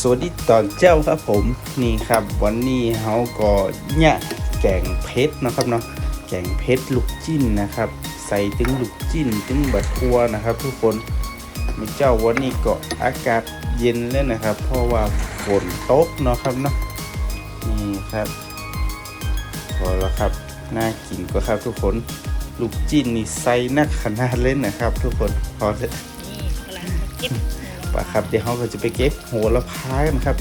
สวัสดีตอนเจ้าครับผมนี่ครับ วันนี้เขาก็เนี่ยแกงเพชรนะครับเนาะแกงเพชรลูกจิ้นนะครับ ใส่ถึงลูกจิ้นถึงบะทัวนะครับ ทุกคนมีเจ้าวันนี้ก็อากาศเย็นเลยนะครับ เพราะว่าฝนตกเนาะครับเนาะนี่ครับพอแล้วครับน่ากินก็ครับทุกคนลูกจิ้นนี่ใส่นักขนาดเล่นนะครับ ทุกคนพอเถอะนี่กำลังจะก็บ ปะครับเดี๋ยวเราก็จะไปเก็บโหระพากันครับ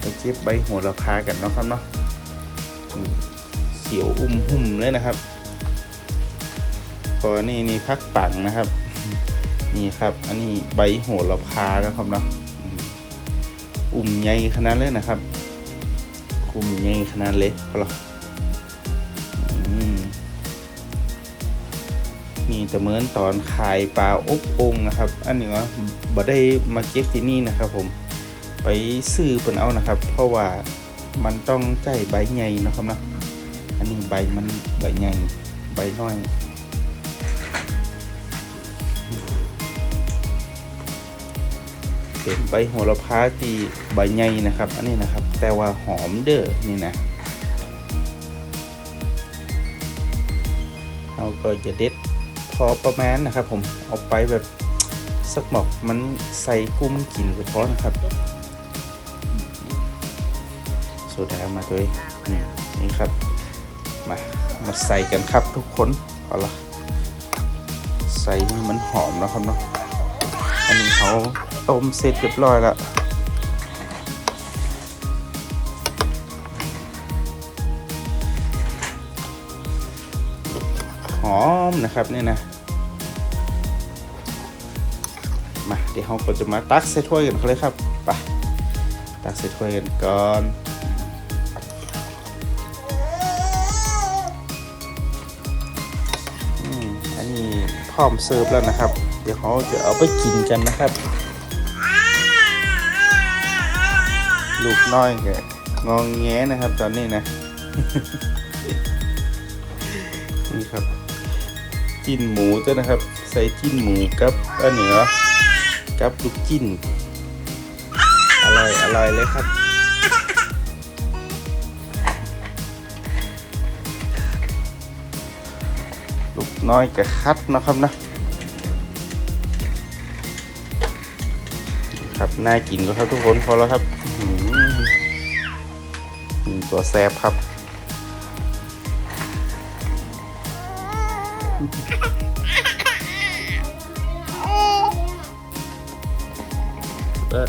ไปเก็บใบโหระพากันเนาะครับเนาะเขียวอุ้มหุ่มเลยนะครับก็นี่นี่พักปังนะครับ นี่ครับ อันนี้ใบโหระพานะครับเนาะอุ่มใหญ่ขนาดเลยนะครับอุ่มใหญ่ขนาดเล็กพอละอื มีแต่เหมือนตอนขายปลาอบองนะครับ อันนี้ว่าบ่ได้มาเก็บที่นี่นะครับ ผมไปซื้อเพิ่นเอานะครับ เพราะว่ามันต้องใจใบใหญ่นะครับนะอันนี้ใบมันใบใหญ่ใบน้อยเป็นใบโหระพาที่ใบใหญ่นะครับ อันนี้นะครับ แต่ว่าหอมเด้อนี่นะเราก็จะเด็ด พอประมาณนะครับผมเอาไปแบบสักหมอกมันใส่กุ้มกินก็พอนะครับ โซดามาด้วยนี่นี่ครับ มามาใส่กันครับทุกคนเอาละใส่ให้มันหอมนะครับเนาะอันนี้เขาต้มเสร็จเรียบร้อยแล้ว หอมนะครับเนี่ยนะมาเดี๋ยวเราก็จะมาตักใส่ถ้วยกันเลยครับไปตักใส่ถ้วยกันก่อนอันนี้พร้อมเสิร์ฟแล้วนะครับ เดี๋ยวเขาจะเอาไปกินกันนะครับ ลูกน้อยแกงองแงนะครับตอนนี้นะ นี่ครับ จิ้นหมูจ้ะนะครับ ใส่จิ้นหมูกับอันเหนือกับลูกจิ้น อร่อย อร่อยเลยครับ ลูกน้อยกับคัดนะครับนะครับ น่ากินก็ครับทุกคนพอแล้วครับมีตัวแซบครับ เออ